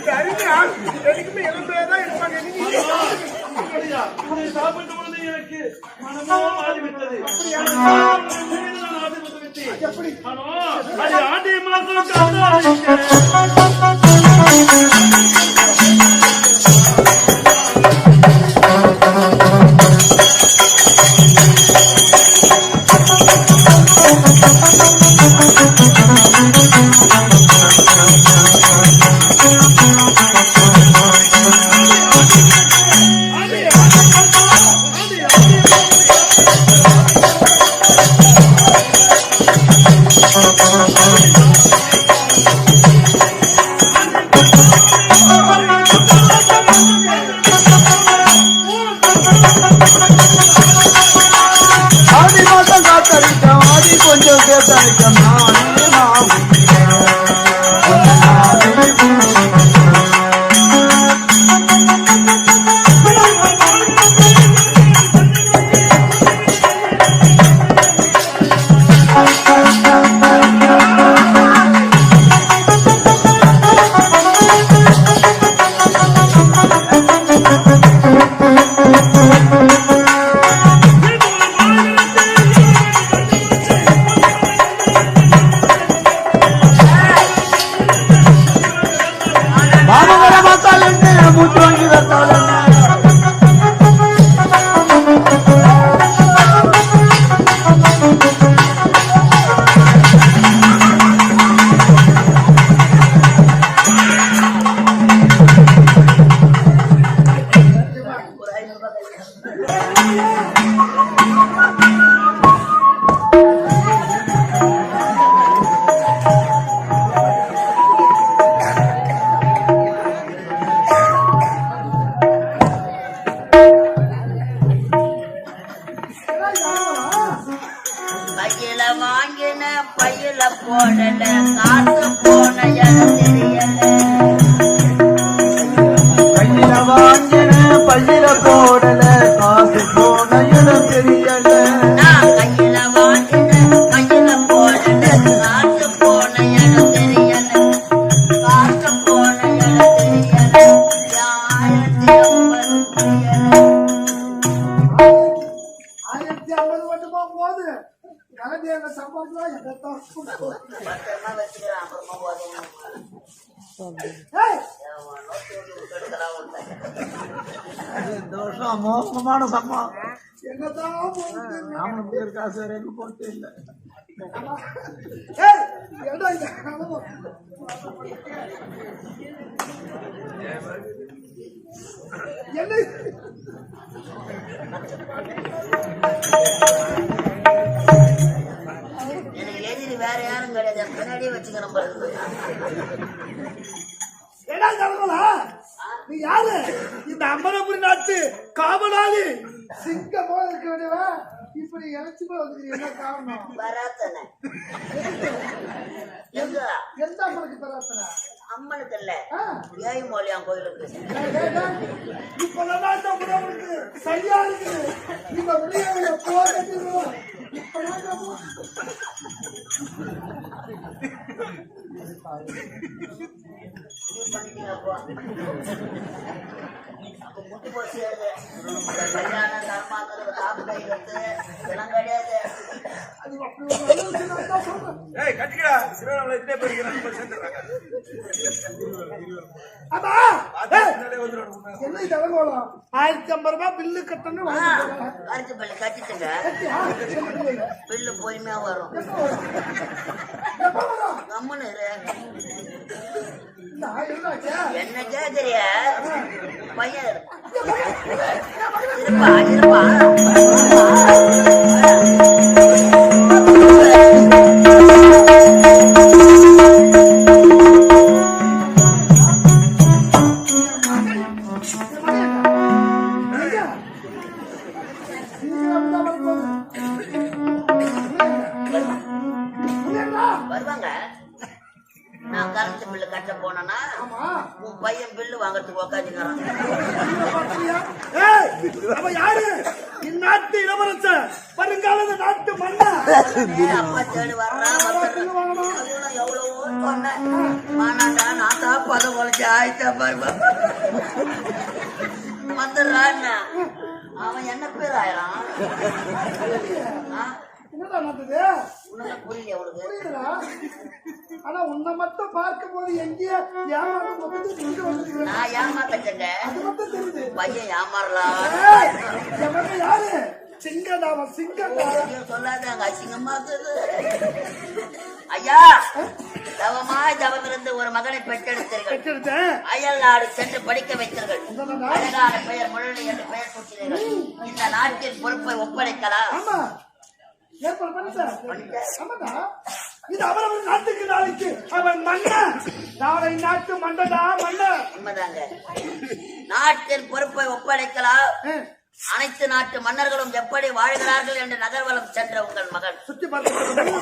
எனக்குமே எலும்பே தான் இருப்பாங்க. நீங்க அப்படியா? இதை சாப்பிட்ட பொழுது எனக்கு. மனமே விட்டேன். எப்படி? அது ஆடி மாதம் ஆடி கொஞ்சம் கேட்டாய்க்கம் நான் நான் போடல காசு போன கலந்து எங்க சம்பாதிக்கலாம் ஏய், இந்த வருஷம் மோசமான சம்பா எங்கத்தான் போகுது நாமளும் பேர் காசு வேற எங்க போட்டு இல்லை? என்ன பின்னாடியே வச்சுக்கிறேன் ஏடா நீ யாரு? இந்த அமரபுரி நாட்டு காவலாளி. சிங்கம் இருக்க வேண்டியவா? இப்படி போல வந்துக்கிறீங்க என்ன காரணம்? எந்த அம்மனுக்கு தராத்தன அம்மனுக்கு இல்ல. ஏய் மொழியான் கோயிலுக்கு. இப்ப நல்லா சரியா இருக்குது. போகிறோம் இப்ப நாங்க போ- இது பண்ணிட்டீங்க அப்போ அப்ப முட்டி போச்சு கல்யாணம் தர்மாங்கிறது காப்பு கை வந்து இதெல்லாம் கிடையாது? ஆயிரத்தி ஐம்பது ரூபாய் பில்லு கட்டணும் கட்டிட்டுங்க. பில்லு பொறுமையா வரும்? கம்முன்னு இரு. இந்த ஆயிரம் ரூபாய் ஆச்சா? என்ன கேக்குறிய பையன் இரு. இருப்பா இருப்பா மாநாட்டா நான் தாப்பா முத குறைச்சி ஆயிட்டா பாருமா வந்துடுறான் அவன் என்ன பேர் உனக்கு புரியல புரியுதுடா ஆனா உன்னை மட்டும் பார்க்கும் போது எங்கேயோ ஏமாந்து நான் ஏமாத்தச்சங்க அது மட்டும் தெரியுது பையன் ஏமாறலாம் யாரு? சிங்கடா அவன் சிங்கடா ஐயோ, சொல்லாத அங்க அசிங்கமா ஐயா தவமா தவம் இருந்து ஒரு மகனை பெற்றெடுத்தீர்கள். அயல் நாடு சென்று படிக்க வைத்தீர்கள்? அழகான பெயர் முரளி என்று பெயர் சூட்டினீர்கள். இந்த நாட்டின் பொறுப்பை ஒப்படைக்கலாம். இது அவரவர் நாட்டுக்கு நாளைக்கு. அவன் மன்னன் நாளை நாட்டு மன்னடா மன்னன் உண்மைதாங்க. நாட்டின் பொறுப்பை ஒப்படைக்கலாம். அனைத்து நாட்டு மன்னர்களும் எப்படி வாழ்கிறார்கள் என்று நகர்வலம் சென்ற உங்கள் மகன் சுத்தி பார்த்து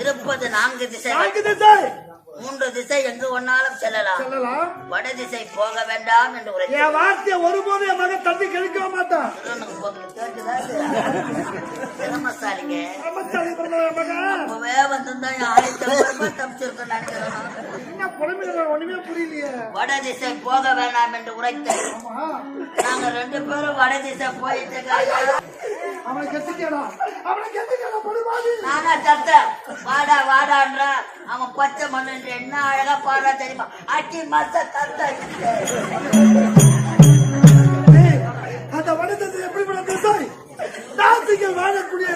இருப்பது நான்கு திசை. மூன்று திசை எங்கு ஒன்னாலும் செல்லலாம். வட திசை போக வேண்டாம் என்று உரை என் வார்த்தையை ஒருபோதும் என் மகன் தள்ளி கழிக்கவே மாட்டான். திறமசாலிங்க. அப்பவே வந்திருந்தா ஆயிரத்தி தப்பிச்சிருக்கேன் நினைக்கிறேன். ஒண்ணுமே புரியலையே. வட திசை போக வேண்டாம் என்று உரைத்தேன். ஆமா. நாங்க ரெண்டு பேரும் வட திசை போயிட்டு அவனை கெத்துக்கடா அவனை கெத்துக்கடா படுபாதி நானா தத்த? வாடா வாடான்ற. அவன் பச்சை மண்ணு என்ன அழகா பாடுறா தெரியுமா? அட்டி மத்த தத்த. அந்த வடத்தை எப்படி பண்ண நாசிகள் வாழக்கூடிய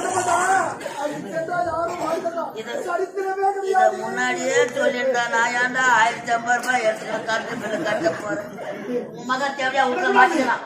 அது கேட்டா யாரும் கிடையாது முன்னாடியே சொல்லியிருந்தா நான் ஏன்டா ஆயிரத்தி ஐம்பது ரூபாய் எடுத்துக்கிறேன் கட்டு பில்லு கட்ட போறேன்? உன் மகன் தேவையா விட்டுற மாட்டேங்கிறான்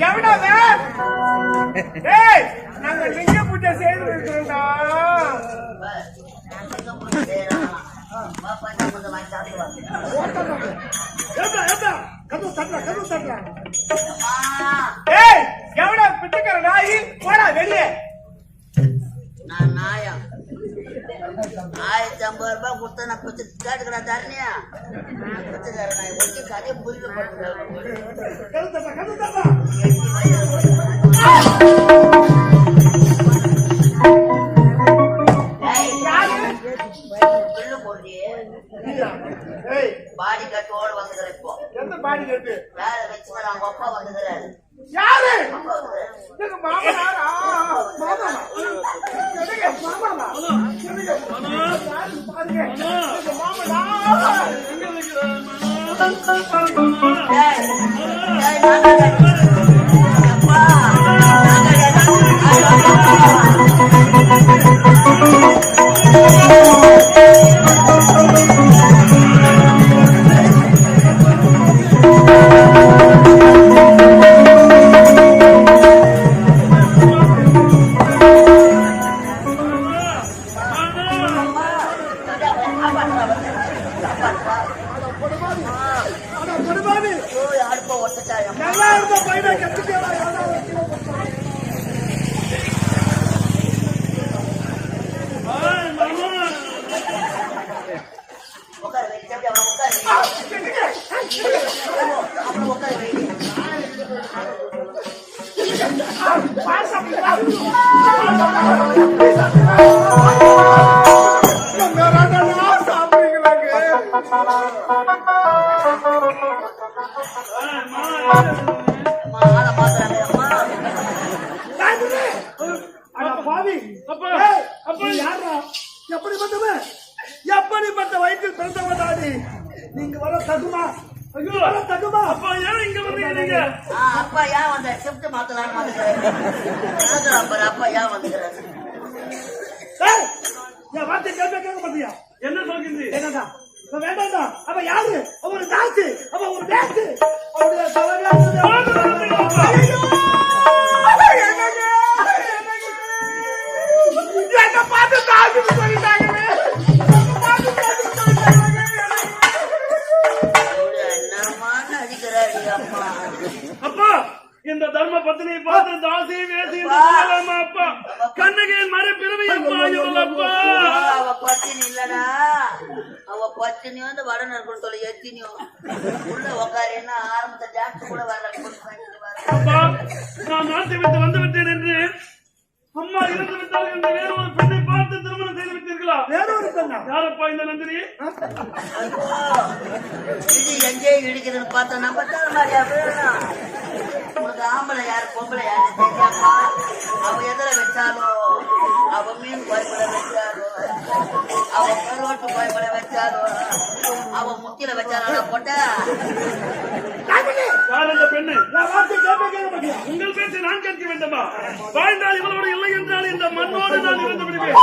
எவ்வளவு நாங்க லிங்க பூஜை செய்து இருக்கிறோம்டா கதவு தட்டா கதவு தட்டா ஏய் எவ்வளவு பிச்சைக்கார நாய் போடா வெளியே. நான் நாயா? ஆயிரத்தி ஐம்பது ரூபாய் கொடுத்தா நான் பிச்சை கேட்டுக்கிறா தரணியா? நாய் ஒட்டி கதையை புரிஞ்சு போட்டுக்கிறேன் What about you? நல்லா இருந்த பையனை வந்துக்கிறேன் பாரு அப்பா ஏன் வந்துக்கிறாரு என் வார்த்தை கேட்க கேட்க மாட்டியா? என்ன சொல்கிறீங்க என்னடா? வேண்டாம்டா அவ யாரு? அவ ஒரு தாத்து. அவ ஒரு பேத்து. அவருடைய! என்னை பார்த்து நடிக்கிறாடி அம்மா. அப்பா இந்த தர்ம பத்தினியை பார்த்து தாசி வேசி என்று சொல்லலாமா அப்பா. கண்ணகியின் மறு பிறவி அப்பா இவள் அப்பா. அவ பத்தினி இல்லடா. அவ பத்தினி வந்து வடநர்கள் சொல்லி எத்தினியும் உள்ள உக்காரின்னா ஆரம்பத்தை டான்ஸ் கூட வரல அப்பா நான் நாட்டை விட்டு வந்து விட்டேன் என்று அம்மா இறந்து விட்டால் என்று வேறு ஒரு பெண்ணை பார்த்து திருமணம் செய்து விட்டீர்களா? வேற ஒரு பெண்ணா? யாரப்பா இந்த நந்தினி? இது எங்கே இடிக்குதுன்னு பார்த்தா நம்ம தர மாதிரியா வேணும். உனக்கு ஆம்பளை யாரு பொம்பளை யாரு தெரியாமா அவ எதிர வச்சாலோ அவ மீன் குழம்புல வச்சாலோ அவ கருவாட்டு குழம்புல வச்சாலோ அவ முத்தில வச்சாலோ போட்ட யார் அந்த பெண்ணு? உங்கள் பேச்சை நான் கேட்க வேண்டுமா? வாழ்ந்தால் இவளோடு இல்லை என்றால் இந்த மண்ணோடு நான் இருந்து விடுவேன்.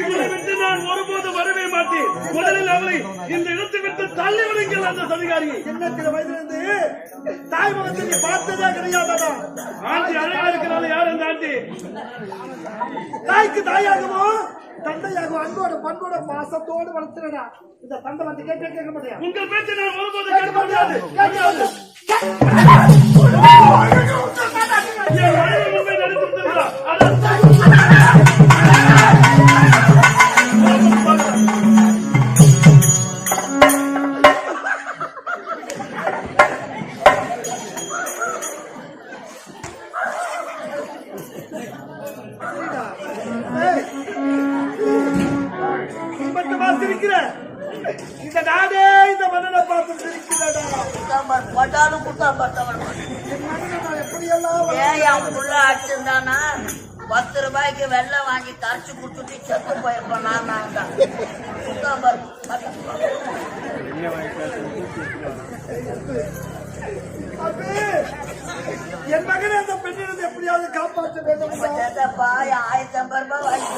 இவளை விட்டு நான் ஒருபோது வரவே மாட்டேன். முதலில் அவளை இந்த இடத்தை விட்டு தள்ளி விடுங்கள் அந்த சதிகாரியை சின்னத்தில வயதிலிருந்து தாய் மகத்தை நீ பார்த்ததே கிடையாதா ஆண்டி அழகா இருக்கிறாள் யார் அந்த ஆண்டி? தாய்க்கு தாயாகவும் தந்தையாகவும் அன்போட பண்போட பாசத்தோடு வளர்த்துறடா இந்த தந்தை வந்து கேட்க கேட்க மாட்டியா உங்கள் பேச்சை நான் ஒருபோது கேட்க முடியாது நடித்து ஏன் என் புள்ள அடிச்சிருந்தானா பத்து ரூபாய்க்கு வெள்ளம் வாங்கி கரைச்சு குடுத்துட்டு செத்து போயிருப்பான் நான் தான் அப்பே, என் மகனை அந்த பெண்ணிலிருந்து எப்படியாவது காப்பாற்ற வேண்டும் ஆயிரத்தி ஐம்பது ரூபாய் வாங்கி.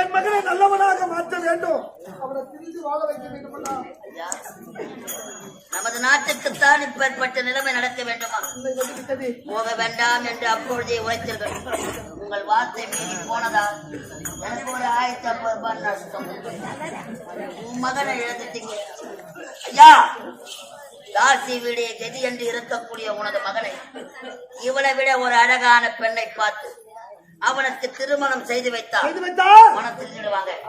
என் மகனை நல்லவனாக மாற்ற வேண்டும். அவனை திரும்பி வாழ வைக்க வேண்டும்? நமது நாட்டுக்குத்தான் இப்பேற்பட்ட நிலைமை நடக்க வேண்டுமா? போக வேண்டாம் என்று அப்பொழுதே உரைத்தீர்கள். உங்கள் வார்த்தை மீறி போனதா? எனக்கு ஒரு ஆயிரத்தி ஐம்பது ரூபாய் நஷ்டம் உன் மகனை இழந்துட்டீங்க. ஐயா தாசி வீடிய கதி என்று இருக்கக்கூடிய உனது மகனை இவளை விட ஒரு அழகான பெண்ணை பார்த்து அவனுக்கு திருமணம் செய்து வைத்தால் செய்து வைத்தா மனம் திரும்பிடுவாங்க